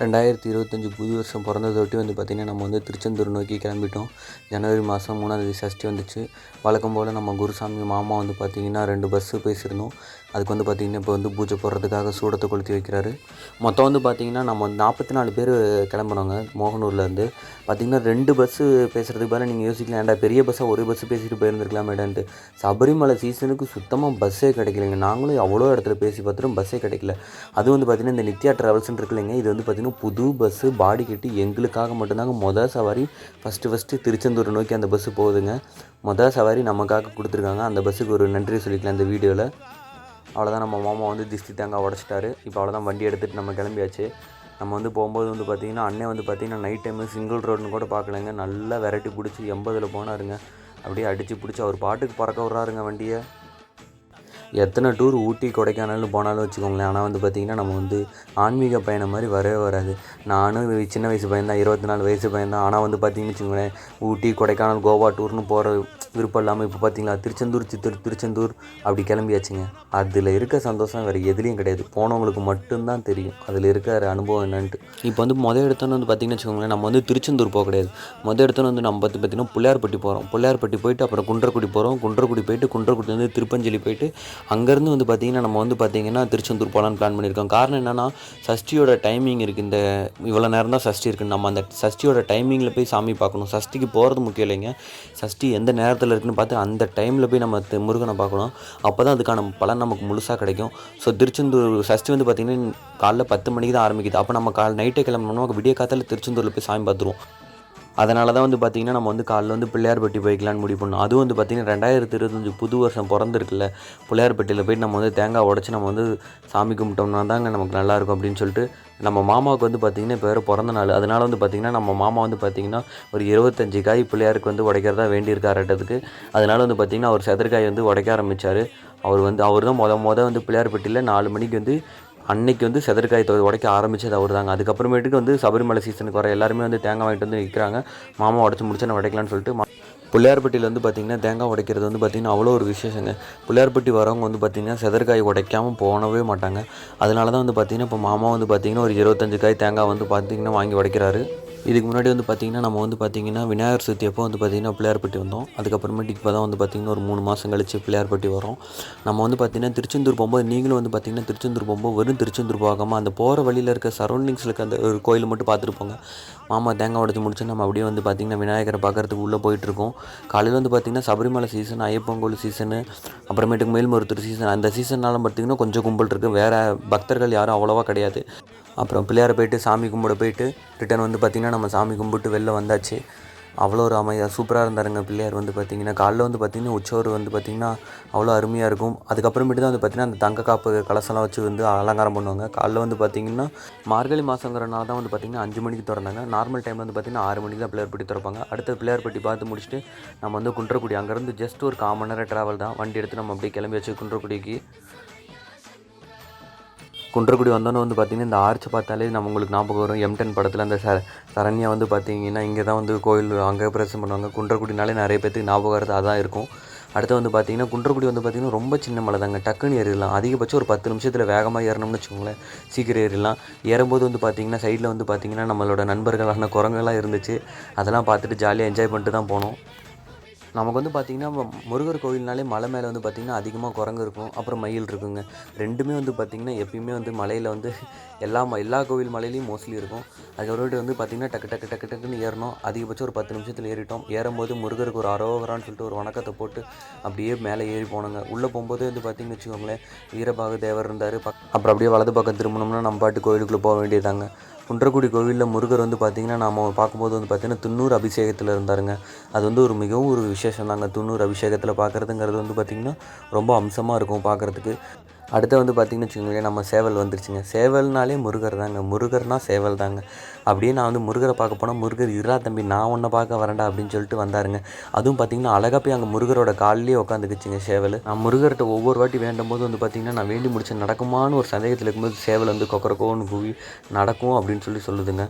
ரெண்டாயிரத்தி இருபத்தஞ்சி புது வருஷம் பிறந்ததை ஒட்டி வந்து பார்த்திங்கன்னா நம்ம வந்து திருச்செந்தூர் நோக்கி கிளம்பிட்டோம். ஜனவரி மாதம் மூணாந்தேதி சஷ்டி வந்துச்சு. வழக்கம் போல் நம்ம குருசாமி மாமா வந்து பார்த்திங்கன்னா ரெண்டு பஸ்ஸு பேசியிருந்தோம். அதுக்கு வந்து பார்த்திங்கன்னா இப்போ வந்து பூஜை போடுறதுக்காக சூடத்தை கொளுத்தி வைக்கிறாரு. மொத்தம் வந்து பார்த்திங்கன்னா நம்ம வந்து நாற்பத்தி நாலு பேர் கிளம்புனோங்க மோகனூர்லேருந்து பார்த்திங்கன்னா ரெண்டு பஸ்ஸு பேசுகிறதுக்கு பதிலாக நீங்கள் யோசிக்கலாம் ஏன்டா பெரிய பஸ்ஸாக ஒரு பஸ்ஸு பேசிட்டு போயிருந்துருக்கலாம் மேடான்ட்டு. சபரிமலை சீசனுக்கு சுத்தமாக பஸ்ஸே கிடைக்கலைங்க. நாங்களும் அவ்வளோ இடத்துல பேசி பார்த்துட்டும் பஸ்ஸே கிடைக்கல. அது வந்து பார்த்திங்கன்னா இந்த நித்யா ட்ராவல்ஸ்னு இருக்குல்லைங்க. இது வந்து பார்த்திங்கன்னா புது பஸ்ஸு பாடி கட்டி எங்களுக்காக மட்டும்தாங்க. மொதல் சவாரி ஃபஸ்ட்டு ஃபஸ்ட்டு திருச்செந்தூர் நோக்கி அந்த பஸ்ஸு போகுதுங்க. மொதல் சவாரி நமக்காக கொடுத்துருக்காங்க. அந்த பஸ்ஸுக்கு ஒரு நன்றி சொல்லிக்கலாம் இந்த வீடியோவில் அவ்வளோதான் நம்ம மாமா வந்து திஸ்தி தேங்காய் உடச்சிட்டாரு. இப்போ அவ்வளோதான் வண்டி எடுத்துகிட்டு நம்ம கிளம்பியாச்சு. நம்ம வந்து போகும்போது வந்து பார்த்திங்கன்னா அண்ணன் வந்து பார்த்திங்கன்னா நைட் டைமு சிங்கிள் ரோடுன்னு கூட பார்க்கலங்க நல்லா வெரைட்டி பிடிச்சி எண்பதில் போனாருங்க. அப்படியே அடித்து பிடிச்சி அவர் பாட்டுக்கு பறக்க விட்றாருங்க வண்டியை. எத்தனை டூர் ஊட்டி கொடைக்கானல்னு போனாலும் வச்சுக்கோங்களேன். ஆனால் வந்து பார்த்திங்கன்னா நம்ம வந்து ஆன்மீக பயணம் மாதிரி வரவே வராது. நானும் சின்ன வயசு பையன் தான் இருபத்தி நாலு வயசு பையன் தான் ஆனால் வந்து பார்த்திங்கன்னு வச்சுக்கோங்களேன் ஊட்டி கொடைக்கானல் கோவா டூர்னு போகிற விருப்பம் இல்லாமல் இப்போ பார்த்தீங்களா திருச்செந்தூர் சித்தூர் திருச்செந்தூர் அப்படி கிளம்பியாச்சுங்க. அதில் இருக்க சந்தோஷம் வேறு எதுலேயும் கிடையாது. போனவங்களுக்கு மட்டும்தான் தெரியும். அதில் இருக்கிற அனுபவம் என்னன்ட்டு. இப்போ வந்து மொதல் இடத்துல வந்து பார்த்திங்கன்னு வச்சுக்கோங்களேன் நம்ம வந்து திருச்செந்தூர் போக கிடையாது. மொதல் இடத்துல வந்து நம்ம பார்த்து பார்த்திங்கன்னா பிள்ளையார்பட்டி போகிறோம் பிள்ளையார்பட்டி போயிட்டு அப்புறம் குன்றக்குடி போகிறோம் குன்றக்குடி போயிட்டு குன்றக்குடிலேருந்து திருப்பஞ்சலி போயிட்டு அங்கேருந்து வந்து பார்த்திங்கன்னா நம்ம வந்து பார்த்திங்கன்னா திருச்செந்தூர் போகலான்னு பிளான் பண்ணியிருக்கோம். காரணம் என்னென்னா சஷ்டியோட டைமிங் இருக்குது இந்த இவ்வளோ நேரம் தான் சஷ்டி இருக்குது நம்ம அந்த சஷ்டியோட டைமிங்கில் போய் சாமி பார்க்கணும். சஷ்டிக்கு போகிறது முக்கியம் இல்லைங்க. சஷ்டி எந்த நேரத்தில் இருக்குன்னு பார்த்து அந்த டைமில் போய் நம்ம முருகனை பார்க்கணும். அப்போ தான் அதுக்கான பலன் நமக்கு முழுசாக கிடைக்கும். ஸோ திருச்செந்தூர் சஷ்டி வந்து பார்த்திங்கன்னா காலைல பத்து மணிக்கு தான் ஆரம்பிக்குது. அப்போ நம்ம கால் நைட்டே கிளம்பணும் விடிய காத்தால திருச்செந்தூரில் போய் சாமி பார்த்துருவோம். அதனால தான் வந்து பார்த்திங்கன்னா நம்ம வந்து காலைல வந்து பிள்ளையார்பட்டி போய்க்கலான்னு முடிவு பண்ணோம். அதுவும் வந்து பார்த்திங்கன்னா ரெண்டாயிரத்தி இருபத்தஞ்சி புது வருஷம் பிறந்திருக்குல்ல. பிள்ளையார்பட்டியில் போய்ட்டு நம்ம வந்து தேங்காய் உடச்சி நம்ம வந்து சாமி கும்பிட்டோம்னா தாங்க நமக்கு நல்லாயிருக்கும் அப்படின்னு சொல்லிட்டு நம்ம மாமாவுக்கு வந்து பார்த்திங்கன்னா இப்போ வேறு பிறந்த நாள். அதனால் வந்து பார்த்திங்கன்னா நம்ம மாமா வந்து பார்த்திங்கன்னா ஒரு இருபத்தஞ்சி காய் பிள்ளையாருக்கு வந்து உடைக்கிறதா வேண்டியிருக்காரட்டதுக்கு. அதனால் வந்து பார்த்திங்கன்னா அவர் செதற்காய் வந்து உடைக்க ஆரம்பித்தார் அவர் வந்து அவர் தான் மொதல் மொதல் வந்து பிள்ளையார்பட்டியில் நாலு மணிக்கு வந்து அன்னைக்கு வந்து செதற்காய் தொ- உடைக்க ஆரம்பிச்சது அவர் தாங்க அதுக்கப்புறமேட்டுக்கு வந்து சபரிமலை சீசனுக்கு வர எல்லாருமே வந்து தேங்காய் வாங்கிட்டு வந்து விற்கிறாங்க மாமா உடச்சி முடிச்சு உடைக்கலான்னு சொல்லிட்டு பிள்ளையார்பட்டியில் வந்து பார்த்திங்கன்னா தேங்காய் உடைக்கிறது வந்து பார்த்திங்கன்னா அவ்வளோ ஒரு விசேஷங்க. பிள்ளையார்பட்டி வரவங்க வந்து பார்த்திங்கன்னா செதற்காய் உடைக்காமல் போனவே மாட்டாங்க. அதனால தான் வந்து பார்த்திங்கன்னா இப்போ மாமா வந்து பார்த்திங்கன்னா ஒரு இருபத்தஞ்சு காய் தேங்காய் வந்து பார்த்திங்கன்னா வாங்கி உடைக்கிறாரு. இதுக்கு முன்னாடி வந்து பார்த்திங்கன்னா நம்ம வந்து பார்த்திங்கன்னா விநாயகர் சதுர்த்தி அப்போ வந்து பார்த்திங்கன்னா பிள்ளையார்பட்டி வந்தோம். அதுக்கப்புறமேட்டு இப்போ தான் வந்து பார்த்திங்கன்னா ஒரு மூணு மாதம் கழிச்சு பிள்ளையார்பட்டி வரோம். நம்ம வந்து பார்த்திங்கன்னா திருச்செந்தூர் போகும்போது நீங்களும் வந்து பார்த்திங்கன்னா திருச்செந்தூர் போகும்போது வெறும் திருச்செந்தூர் போகாமல் அந்த போகிற வழியில் இருக்க சரௌண்டிங்ஸில் இருக்க அந்த ஒரு கோயில் மட்டும் பார்த்துட்டு போங்க. மாமா தேங்காய் உடச்சி முடிச்சு நம்ம அப்படியே வந்து பார்த்திங்கன்னா விநாயகரை பார்க்கறதுக்கு உள்ளே போயிட்டுருக்கோம் காலையில் வந்து பார்த்திங்கன்னா சபரிமலை சீசன் ஐயப்பன் கோயில் சீசனு அப்புறமேட்டுக்கு மேல்மருத்துவர் சீசன் அந்த சீசன்னால பார்த்திங்கன்னா கொஞ்சம் கும்பல் இருக்குது வேறு பக்தர்கள் யாரும் அவ்வளோவா கிடையாது. அப்புறம் பிள்ளையார் போயிட்டு சாமி கும்பிட போயிட்டு ரிட்டர்ன் வந்து பார்த்திங்கன்னா நம்ம சாமி கும்பிட்டு வெளில வந்தாச்சு. அவ்வளோ ஒரு அமைதியாக சூப்பராக இருந்தாருங்க பிள்ளையார் வந்து பார்த்திங்கன்னா. காலைல வந்து பார்த்திங்கன்னா உச்சோர் வந்து பார்த்திங்கன்னா அவ்வளோ அருமையாக இருக்கும். அதுக்கப்புறமேட்டு தான் வந்து பார்த்திங்கன்னா அந்த தங்க காப்பு கலசெல்லாம் வச்சு வந்து அலங்காரம் பண்ணுவாங்க. காலைல வந்து பார்த்திங்கன்னா மார்கழி மாதங்கிறனால தான் வந்து பார்த்திங்கன்னா அஞ்சு மணிக்கு திறந்தாங்க. நார்மல் டைம் வந்து பார்த்திங்கன்னா ஆறு மணிக்கு தான் பிள்ளையார் பட்டி திறப்பாங்க. அடுத்த பிள்ளையார் பட்டி பார்த்து முடிச்சுட்டு நம்ம வந்து குன்றக்குடி அங்கேருந்து ஜஸ்ட் ஒரு கால் மணி நேரம் ட்ராவல் தான். வண்டி எடுத்து நம்ம அப்படியே கிளம்பி வச்சு குன்றக்குடிக்கு குன்றக்குடி வந்தோன்னே வந்து பார்த்திங்கன்னா இந்த ஆர்ச் பார்த்தாலே நம்ம உங்களுக்கு ஞாபகம் வரும். எம்டன் படத்தில் அந்த ச சரண்யா வந்து பார்த்தீங்கன்னா இங்கே தான் வந்து கோயில் அங்கே பிரசம் பண்ணுவாங்க. குன்றக்குடினாலே நிறைய பேத்துக்கு ஞாபகம் வருது அதான் இருக்கும். அடுத்து வந்து பார்த்திங்கன்னா குன்றக்குடி வந்து பார்த்திங்கன்னா ரொம்ப சின்ன மலை தாங்க. டக்குன்னு ஏறிடலாம். அதிகபட்சம் ஒரு பத்து நிமிஷத்தில் வேகமாக ஏறணும்னு வச்சுக்கோங்களேன். சீக்கிரம் ஏறிடலாம். ஏறும்போது வந்து பார்த்திங்கன்னா சைடில் வந்து பார்த்திங்கன்னா நம்மளோட நண்பர்களான குரங்கெல்லாம் இருந்துச்சு. அதெல்லாம் பார்த்துட்டு ஜாலியாக என்ஜாய் பண்ணிட்டு தான் போனோம். நமக்கு வந்து பார்த்திங்கன்னா முருகர் கோவில்னாலே மலை மேலே வந்து பார்த்திங்கன்னா அதிகமாக குரங்கு இருக்கும் அப்புறம் மயில் இருக்குங்க. ரெண்டுமே வந்து பார்த்திங்கன்னா எப்பயுமே வந்து மலையில் வந்து எல்லா ம- எல்லா கோவில் மலையிலையும் மோஸ்ட்லி இருக்கும். அதுக்கப்புறமேட்டு வந்து பார்த்திங்கன்னா டக்கு டக்கு டக்கு டக்குன்னு ஏறணும். அதிகபட்சம் ஒரு பத்து நிமிஷத்தில் ஏறிட்டோம். ஏறும்போது முருகருக்கு ஒரு அரோகரான்னு சொல்லிட்டு ஒரு வணக்கத்தை போட்டு அப்படியே மேலே ஏறி போனோங்க. உள்ளே போகும்போது வந்து பார்த்திங்கன்னு வச்சுக்கோங்களேன் வீரபாகு தேவர் இருந்தார். பக் அப்புறம் அப்படியே வலது பக்கம் திரும்பணும்னா நம்ம பாட்டு கோயிலுக்குள்ளே போக வேண்டியதாங்க குன்றக்குடி கோவிலில் முருகர் வந்து பார்த்திங்கன்னா நம்ம பார்க்கும்போது வந்து பார்த்திங்கன்னா துண்ணூறு அபிஷேகத்தில் இருந்தாருங்க. அது வந்து ஒரு மிகவும் ஒரு விசேஷம் தாங்க. துண்ணூறு அபிஷேகத்தில் பார்க்குறதுங்கிறது வந்து பார்த்திங்கன்னா ரொம்ப அம்சமாக இருக்கும் பார்க்குறதுக்கு அடுத்து வந்து பார்த்திங்கன்னு வச்சுக்கோங்களேன் நம்ம சேவல் வந்துருச்சுங்க. சேவல்னாலே முருகர் தாங்க. முருகர்னால் சேவல் தாங்க. அப்படியே நான் வந்து முருகரை பார்க்க போனால் முருகர் இரா தம்பி நான் ஒன்றை பார்க்க வரேன்டா அப்படின்னு சொல்லிட்டு வந்தாருங்க. அதுவும் பார்த்திங்கன்னா அழகாக போய் அங்கே முருகரோட காலிலேயே உட்காந்துக்குச்சுங்க சேவல். நான் முருகர்கிட்ட ஒவ்வொரு வாட்டி வேண்டும் போது வந்து பார்த்திங்கன்னா நான் வேண்டி முடிச்ச நடக்குமான்னு ஒரு சந்தேகத்தில் இருக்கும்போது சேவல் வந்து கொக்கரக்கோன்னு கூவி நடக்கும் அப்படின்னு சொல்லி சொல்லுதுங்க.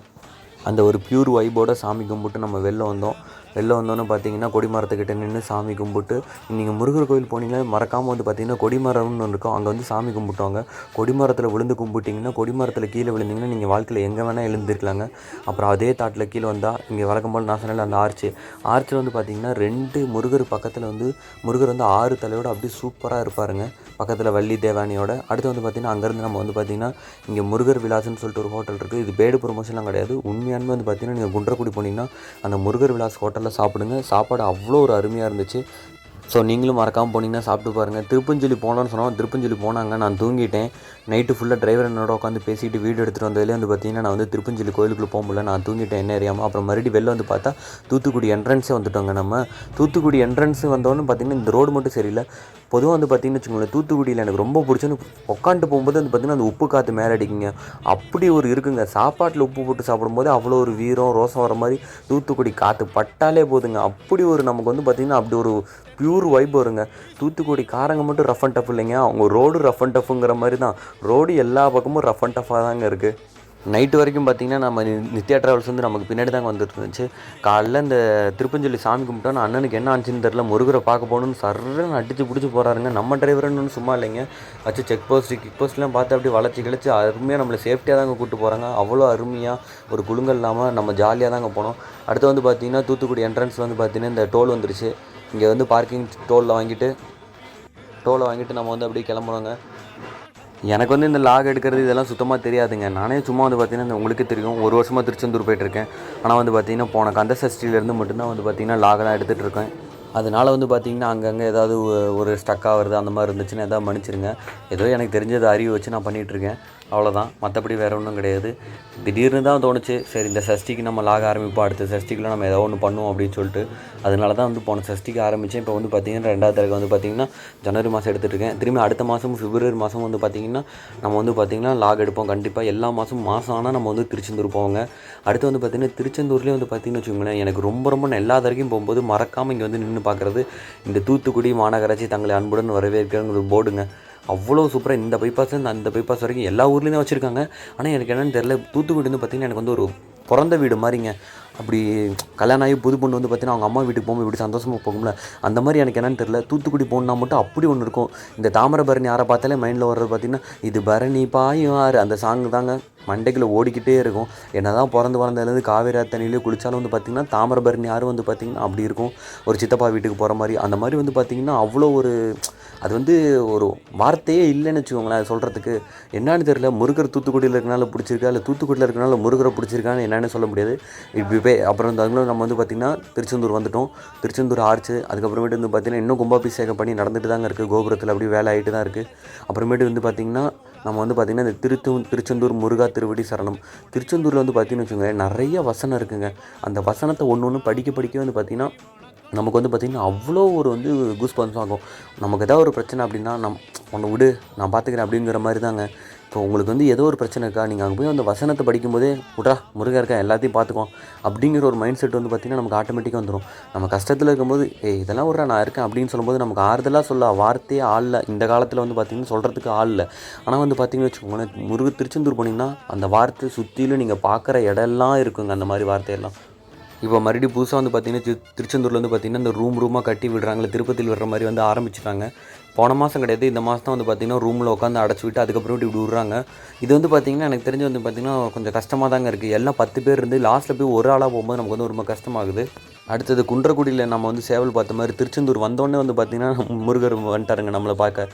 அந்த ஒரு பியூர் வைபோட சாமி கும்பிட்டு நம்ம வெளில வந்தோம். வெளில வந்தோன்னே பார்த்தீங்கன்னா கொடிமரத்துக்கிட்ட நின்று சாமி கும்பிட்டு நீங்கள் முருகர் கோயில் போனீங்கன்னா மறக்காமல் வந்து பார்த்தீங்கன்னா கொடிமரம்னு ஒன்று இருக்கும். அங்கே வந்து சாமி கும்பிட்டுவாங்க. கொடிமரத்தில் விழுந்து கும்பிட்டிங்கன்னா கொடிமரத்தில் கீழே விழுந்தீங்கன்னா நீங்கள் வாழ்க்கையில் எங்கே வேணால் எழுந்திருக்கலாங்க. அப்புறம் அதே தாட்டில் கீழே வந்தால் இங்கே வழக்கம் போல் நான் சொன்ன அந்த ஆர்ச்சு. ஆர்ச்சில் வந்து பார்த்தீங்கன்னா ரெண்டு முருகர் பக்கத்தில் வந்து முருகர் வந்து ஆறு தலையோட அப்படியே சூப்பராக இருப்பாருங்க. பக்கத்தில் வள்ளி தேவானியோட. அடுத்து வந்து பார்த்திங்கன்னா அங்கேருந்து நம்ம வந்து பார்த்திங்கன்னா இங்கே முருகர் விலாஸ்னு சொல்லிட்டு ஒரு ஹோட்டல் இருக்குது இது பேடு ப்ரொமோஷன்லாம் கிடையாது. உண்மையானுமே வந்து பார்த்திங்கன்னா நீங்கள் குன்றக்குடி போனீங்கன்னா அந்த முருகர் விலாஸ் ஹோட்டல் ஹோட்டலில் சாப்பிடுங்க. சாப்பாடு அவ்வளோ ஒரு அருமையாக இருந்துச்சு. ஸோ நீங்களும் மறக்காமல் போனீங்கன்னா சாப்பிட்டு பாருங்கள் திருப்பஞ்சலி போனோன்னு சொன்னோம். திருப்பஞ்சலி போனாங்க. நான் தூங்கிட்டேன். நைட்டு ஃபுல்லாக டிரைவர் என்னோட உட்காந்து பேசிட்டு வீடு எடுத்துகிட்டு வந்ததுலேயே வந்து பார்த்தீங்கன்னா நான் வந்து திருப்பஞ்சலி கோயிலுக்குள்ளே போக முடியல. நான் தூங்கிட்டேன் என்ன அறியாமல் அப்புறம் மறுபடியும் வெளில வந்து பார்த்தா தூத்துக்குடி என்ட்ரன்ஸே வந்துட்டோங்க நம்ம. தூத்துக்குடி என்ட்ரன்ஸ் வந்தோன்னு பார்த்தீங்கன்னா இந்த ரோடு மட்டும் சரியில்லை. பொதுவாக வந்து பார்த்தீங்கன்னு வச்சுக்கோங்களேன் தூத்துக்குடியில் எனக்கு ரொம்ப பிடிச்சோன்னு உட்காந்துட்டு போகும்போது வந்து பார்த்திங்கன்னா அந்த உப்பு காற்று மேலே அடிக்குங்க. அப்படி ஒரு இருக்குங்க. சாப்பாட்டில் உப்பு போட்டு சாப்பிடும்போது அவ்வளோ ஒரு வீரம் ரோசம் வர மாதிரி தூத்துக்குடி காற்று பட்டாலே போதுங்க. அப்படி ஒரு நமக்கு வந்து பார்த்திங்கன்னா அப்படி ஒரு பியூர் வைப் வருங்க. தூத்துக்குடி காரங்க மட்டும் ரஃப் அண்ட் டஃப் இல்லைங்க. அவங்க ரோடு ரஃப் அண்ட் டஃப்புங்கிற மாதிரி தான். ரோடு எல்லா பக்கமும் ரஃப் அண்ட் டஃப்பாக தாங்க இருக்குது நைட்டு வரைக்கும் பார்த்தீங்கன்னா நம்ம நித்யா ட்ராவல்ஸ் வந்து நமக்கு பின்னாடி தாங்க வந்துட்டு இருந்துச்சு காலைல இந்த திருப்பஞ்சொல்லி சாமி கும்பிட்டோம். அண்ணனுக்கு என்ன ஆச்சுன்னு தெரில முருகரை பார்க்க போகணுன்னு சர்றன்னு அடித்து பிடிச்சி போகிறாருங்க நம்ம டிரைவர்னு சும்மா இல்லைங்க. வச்சு செக் போஸ்ட் கிக் போஸ்ட்லாம் பார்த்து அப்படியே வளர்ச்சி கிழிச்சு அருமையாக நம்மளை சேஃப்டியாக தாங்க கூப்பிட்டு போகிறாங்க அவ்வளோ அருமையாக ஒரு குழுங்கல் இல்லாமல் நம்ம ஜாலியாக தாங்க போனோம். அடுத்து வந்து பார்த்திங்கன்னா தூத்துக்குடி என்ட்ரன்ஸ் வந்து பார்த்தீங்கன்னா இந்த டோல் வந்துருச்சு. இங்கே வந்து பார்க்கிங் டோலில் வாங்கிட்டு டோலை வாங்கிட்டு நம்ம வந்து அப்படியே கிளம்புறோங்க. எனக்கு வந்து இந்த லாக் எடுக்கிறது இதெல்லாம் சுத்தமாக தெரியாதுங்க. நானே சும்மா வந்து பார்த்தீங்கன்னா இந்த உங்களுக்கே தெரியும். ஒரு வருஷமாக திருச்செந்தூர் போயிட்டுருக்கேன். ஆனால் வந்து பார்த்தீங்கன்னா போன கந்த சஷ்டியிலேருந்து மட்டும்தான் வந்து பார்த்தீங்கன்னா லாகெல்லாம் எடுத்துகிட்டு இருக்கேன் அதனால் வந்து பார்த்தீங்கன்னா அங்கங்கே ஏதாவது ஒரு ஸ்டக் ஆகுறது அந்த மாதிரி இருந்துச்சுன்னா எதாவது மன்னிச்சிருங்க. ஏதோ எனக்கு தெரிஞ்சது அறிவு வச்சு நான் பண்ணிகிட்ருக்கேன் அவ்வளோதான் மற்றபடி வேறு ஒன்றும் கிடையாது. திடீர்னு தான் தோணுச்சு. சரி இந்த சஷ்டிக்கு நம்ம லாக ஆரம்பிப்போம். அடுத்த சஷ்டிக்குள்ள நம்ம ஏதோ ஒன்று பண்ணுவோம் அப்படின்னு சொல்லிட்டு. அதனால தான் வந்து போன சஷ்டிக்கு ஆரம்பித்தேன் இப்போ வந்து பார்த்திங்கன்னா ரெண்டாவது தடவை வந்து பார்த்திங்கன்னா ஜனவரி மாதம் எடுத்துகிட்ருக்கேன் திரும்பி அடுத்த மாதம் பிப்ரவரி மாதம் வந்து பார்த்திங்கன்னா நம்ம வந்து பார்த்தீங்கன்னா லாக் எடுப்போம். கண்டிப்பாக எல்லா மாதம் மாதம் ஆனால் நம்ம வந்து திருச்செந்தூர் போவாங்க. அடுத்து வந்து பார்த்திங்கன்னா திருச்செந்தூர்லேயே வந்து பார்த்திங்கன்னு வச்சுக்கோங்களேன் எனக்கு ரொம்ப ரொம்ப நான் எல்லா தடவைக்கும் போகும்போது மறக்காமல் இங்கே வந்து நின்று பார்க்குறது இந்த தூத்துக்குடி மாநகராட்சி தங்களை அன்புடன் வரவேற்கிறங்கிற போர்டுங்க. அவ்வளோ சூப்பராக இந்த பைபாஸ் அந்த பைபாஸ் வரைக்கும் எல்லா ஊர்லேயும் வச்சுருக்காங்க. ஆனால் எனக்கு என்னென்னு தெரில தூத்துக்குடி வந்து பார்த்திங்கன்னா எனக்கு வந்து ஒரு பிறந்த வீடு மாதிரிங்க. அப்படி கல்யாணம் ஆகி புது பொண்ணு வந்து பார்த்தீங்கன்னா அவங்க அம்மா வீட்டுக்கு போகும்போது இப்படி சந்தோஷமாக போகும்ல? அந்த மாதிரி எனக்கு என்னென்னு தெரில தூத்துக்குடி போகணுன்னா மட்டும் அப்படி ஒன்று இருக்கும். இந்த தாமிரபரணி யாரை பார்த்தாலே மைண்டில் வர்றது பார்த்தீங்கன்னா இது பரணி பாயும் ஆறு. அந்த சாங் தாங்க. மண்டைக்குள்ளே ஓடிக்கிட்டே இருக்கும். என்ன தான் பிறந்து வளர்ந்ததுலேருந்து காவேரி தண்ணியிலே குளித்தாலும் வந்து பார்த்திங்கன்னா தாமிரபரணி யாரும் வந்து பார்த்திங்கன்னா அப்படி இருக்கும். ஒரு சித்தப்பா வீட்டுக்கு போகிற மாதிரி. அந்த மாதிரி வந்து பார்த்திங்கன்னா அவ்வளோ ஒரு அது வந்து ஒரு வார்த்தையே இல்லைன்னு வச்சுக்கோங்களேன் அது சொல்கிறதுக்கு என்னன்னு தெரியல முருகர் தூத்துக்குடியில் இருக்கனால பிடிச்சிருக்கா இல்லை தூத்துக்குடியில் இருக்கனால முருகரை பிடிச்சிருக்கான்னு என்னென்னு சொல்ல முடியாது. இப்போ அப்புறம் இந்த அதுங்களும் நம்ம வந்து பார்த்திங்கன்னா திருச்செந்தூர் வந்துட்டோம். திருச்செந்தூர் ஆர்ச்சு அதுக்கப்புறமேட்டு வந்து பார்த்திங்கன்னா இன்னும் கும்பாபிஷேகம் பண்ணி நடந்துட்டு தாங்க இருக்குது கோபுரத்தில் அப்படியே வேலை ஆகிட்டு தான் இருக்குது அப்புறமேட்டு வந்து பார்த்திங்கன்னா நம்ம வந்து பார்த்திங்கன்னா இந்த திருத்து திருச்செந்தூர் முருகா திருவடி சரணம். திருச்செந்தூரில் வந்து பார்த்திங்கன்னு வச்சுக்கோங்களேன் நிறைய வசனம் இருக்குங்க. அந்த வசனத்தை ஒன்று ஒன்று படிக்க படிக்க வந்து பார்த்திங்கன்னா நமக்கு வந்து பார்த்திங்கன்னா அவ்வளோ ஒரு வந்து கூஸ் பம்ஸ் ஆகும். நமக்கு ஏதாவது ஒரு பிரச்சனை அப்படின்னா நம் உன்னை விடு நான் பார்த்துக்கிறேன் அப்படிங்கிற மாதிரி தாங்க. இப்போ உங்களுக்கு வந்து ஏதோ ஒரு பிரச்சனை இருக்கா நீங்கள் அங்கே போய் அந்த வசனத்தை படிக்கும்போதே விட்றா முருகா இருக்கா எல்லாத்தையும் பார்த்துக்குவோம் அப்படிங்கிற ஒரு மைண்ட் செட் வந்து பார்த்திங்கன்னா நமக்கு ஆட்டோமேட்டிக்காக வந்துடும் நம்ம கஷ்டத்தில் இருக்கும்போது ஏ இதெல்லாம் விட்றா நான் இருக்கேன். அப்படின்னு சொல்லும்போது நமக்கு ஆறுதலாக சொல்ல வார்த்தையே ஆள் இல்லை. இந்த காலத்தில் வந்து பார்த்திங்கன்னா சொல்கிறதுக்கு ஆள் இல்லை. ஆனால் வந்து பார்த்திங்கன்னு வச்சுக்கோங்களேன் முருகு திருச்செந்தூர் போனீங்கன்னா அந்த வார்த்தை சுற்றிலும் நீங்கள் பார்க்குற இடம்லாம் இருக்குங்க அந்த மாதிரி வார்த்தையெல்லாம். இப்போ மறுபடியும் புதுசாக வந்து பார்த்திங்கன்னா திரு திருச்செந்தூரில் வந்து பார்த்தீங்கன்னா இந்த ரூம் ரூமாக கட்டி விடுறாங்களே திருப்பதியில் விடுற மாதிரி வந்து ஆரம்பிச்சிட்டாங்க. போன மாதம் கிடையாது இந்த மாதம் தான் வந்து பார்த்திங்கன்னா ரூமில் உட்காந்து அடைச்சி விட்டு அதுக்கப்புறம் இப்படி விடுறாங்க. இது வந்து பார்த்திங்கன்னா எனக்கு தெரிஞ்சு வந்து பார்த்தீங்கன்னா கொஞ்சம் கஷ்டமாக தாங்க இருக்குது எல்லாம் பத்து பேர் இருந்து லாஸ்ட்டில் போய் ஒரு ஆளாக போகும்போது நமக்கு வந்து ரொம்ப கஷ்டமாகுது. அடுத்தது குன்றக்குடியில் நம்ம வந்து சேவல் பார்த்த மாதிரி திருச்செந்தூர் வந்தோடனே வந்து பார்த்தீங்கன்னா முருகர் வந்துட்டாருங்க நம்மளை பார்க்க.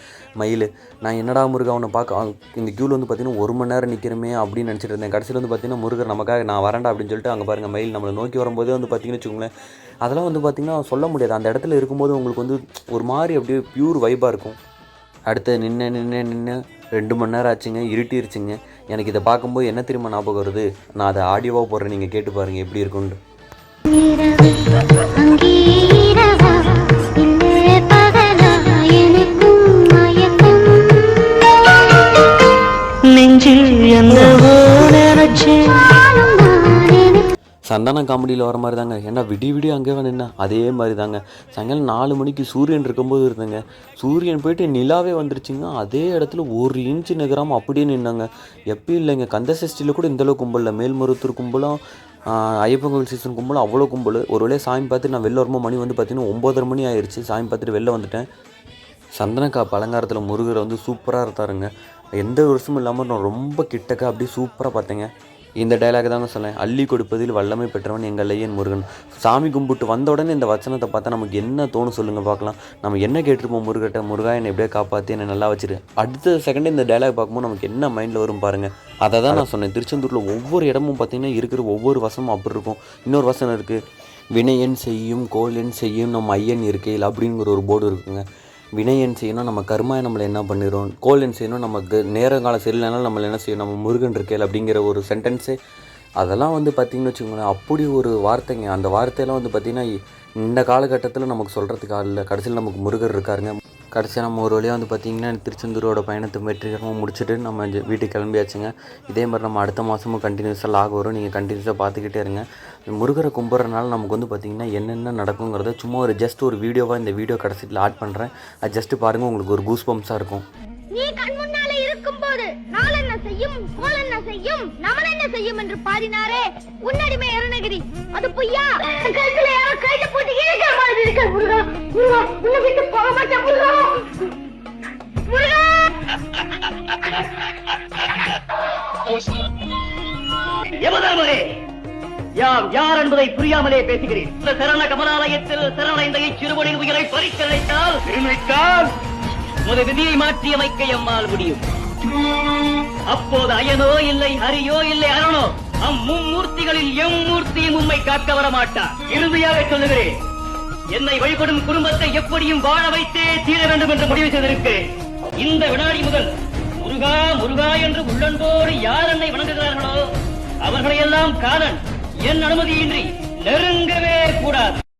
மயில். நான் என்னடா முருகா அவனை பார்க்க? இந்த க்யூவில் வந்து பார்த்தீங்கன்னா ஒரு மணி நேரம் நிற்கிறமே அப்படின்னு நினச்சிட்டு இருந்தேன். கடைசியில் வந்து பார்த்தீங்கன்னா முருகர் நமக்காக நான் வரேன்டா அப்படின்னு சொல்லிட்டு அங்கே பாருங்கள் மயில் நம்மளை நோக்கி வரும்போதே வந்து பார்த்தீங்கன்னு வச்சுக்கோங்களேன் அதெல்லாம் வந்து பார்த்தீங்கன்னா சொல்ல முடியாது. அந்த இடத்துல இருக்கும்போது உங்களுக்கு வந்து ஒரு மாதிரி அப்படியே பியூர் வைபாக இருக்கும். அடுத்து நின்று நின்று நின்று ரெண்டு மணி நேரம் ஆச்சுங்க இருட்டிருச்சுங்க. எனக்கு இதை பார்க்கும்போது என்ன தெரியுமா ஞாபகம் வருது? நான் அதை ஆடியோவாக போடுறேன் நீங்கள் கேட்டு பாருங்கள் எப்படி இருக்குன்னு சந்தான சந்தானம் காமெடியில் வர மாதிரி தாங்க ஏன்னா விடிய விடிய அங்கே நின்னா? அதே மாதிரி தாங்க சாயங்காலம் நாலு மணிக்கு சூரியன் இருக்கும்போது இருந்தேங்க. சூரியன் போயிட்டு நிலாவே வந்துருச்சுங்க. அதே இடத்துல ஒரு இன்ச்சு நிகராமல் அப்படியே நின்னாங்க. எப்பயும் இல்லைங்க. கந்த சஷ்டியில் கூட இந்தளவு கும்பலில். மேல் மேல்மருத்தூர் கும்பலும் ஐயப்பன் கோவில் சீசன் கும்பல்? அவ்வளோ கும்பல். ஒரு வேளையை சாமி பார்த்துட்டு நான் வெளில வரும்போது மணி வந்து பார்த்தீங்கன்னா ஒம்போதரை மணி ஆயிடுச்சு சாமி பார்த்துட்டு வெளில வந்துட்டேன். சந்தனக்கா பலங்காரத்தில் முருகரை வந்து சூப்பராக இருந்தாருங்க எந்த வருஷமும் இல்லாமல் நான் ரொம்ப கிட்டக்க அப்படியே சூப்பராக பார்த்தேங்க. இந்த டைலாக் தாங்க சொன்னேன். அள்ளி கொடுப்பதில் வல்லமை பெற்றவன் எங்கள் ஐயன் முருகன். சாமி கும்பிட்டு வந்த உடனே இந்த வச்சனத்தை பார்த்தா நமக்கு என்ன தோணும் சொல்லுங்கள் பார்க்கலாம். நம்ம என்ன கேட்டிருப்போம் முருகட்ட முருகா என்னை எப்படியே காப்பாற்றி என்னை நல்லா வச்சிரு. அடுத்த செகண்ட் இந்த டைலாக் பார்க்கும்போது நமக்கு என்ன மைண்டில் வரும் பாருங்கள் அதை தான் நான் சொன்னேன். திருச்செந்தூரில் ஒவ்வொரு இடமும் பார்த்தீங்கன்னா இருக்கிற ஒவ்வொரு வசமும் அப்படி இருக்கும். இன்னொரு வசனம் இருக்குது வினையன் செய்யும் கோலன் செய்யும் நம்ம ஐயன் இருக்கையில் அப்படிங்கிற ஒரு போர்டு இருக்குங்க. வினையன் செய்யணும் நம்ம கர்மாய நம்மளை என்ன பண்ணிடும் கோலன் செய்யணும் நமக்கு நேரங்காலம் சரியில்லைனாலும் நம்மளை என்ன செய்யணும் நம்ம முருகன் இருக்கேல் அப்படிங்கிற ஒரு சென்டென்ஸே அதெல்லாம் வந்து பார்த்திங்கன்னு வச்சுக்கோங்களேன் அப்படி ஒரு வார்த்தைங்க. அந்த வார்த்தையெல்லாம் வந்து பார்த்திங்கன்னா இந்த காலகட்டத்தில் நமக்கு சொல்கிறதுக்கு ஆள் இல்லை. கடைசியில் நமக்கு முருகர் இருக்காருங்க. கடைசியாக நம்ம ஒரு வழியாக வந்து பார்த்திங்கன்னா திருச்செந்தூரோட பயணத்தை வெற்றிகரமாக முடிச்சுட்டு நம்ம வீட்டுக்கு கிளம்பியாச்சுங்க. இதே மாதிரி நம்ம அடுத்த மாதமும் கண்டினியூஸாக லாக் வரும். நீங்கள் கண்டினியூஸாக பார்த்துக்கிட்டே இருங்க. முருகரை கும்பிட்றனால நமக்கு வந்து பார்த்திங்கன்னா என்னென்ன நடக்குங்கிறத சும்மா ஒரு ஜஸ்ட் ஒரு வீடியோவாக இந்த வீடியோ கடைசியில் ஆட் பண்ணுறேன் அது ஜஸ்ட்டு பாருங்கள் உங்களுக்கு ஒரு கூஸ் பம்ப்ஸாக இருக்கும். நாள் என்ன செய்யும் கோல் என்ன செய்யும் நமன் என்ன செய்யும் என்று பாடினாரே. உன்னடிமை அருணகிரி அது பொய்யா? கழுத்துல யாரோ கைத போட்டு இழுக்கிற மாதிரி இருக்க முருகா முருகா உன்னை விட்டு போக மாட்டேன் முருகா. முருகா! யமதர்மரே யாம் யார் என்பதை புரியாமலே பேசுகிறேன். இந்த சரண கமலாலயத்தில் சரணடைந்த இச்சிறுவனின் உயிரை பறிக்க நினைத்தால் நினைத்தால் உமது விதியை மாற்றி அமைக்க எம்மால் முடியும். அப்போது அயனோ இல்லை ஹரியோ இல்லை அரணோ. அம்மும்மூர்த்திகளில் எம்மூர்த்தியும் உண்மை காக்க வர மாட்டார் இறுதியாக சொல்லுகிறேன். என்னை வழிபடும் குடும்பத்தை எப்படியும் வாழ வைத்தே தீர வேண்டும் என்று முடிவு செய்திருக்கிறேன். இந்த வினாடி முதல் முருகா முருகா என்று உள்ளன்போடு யார் என்னை வணங்குகிறார்களோ அவர்களையெல்லாம் காலன் என் அனுமதியின்றி நெருங்கவே கூடாது.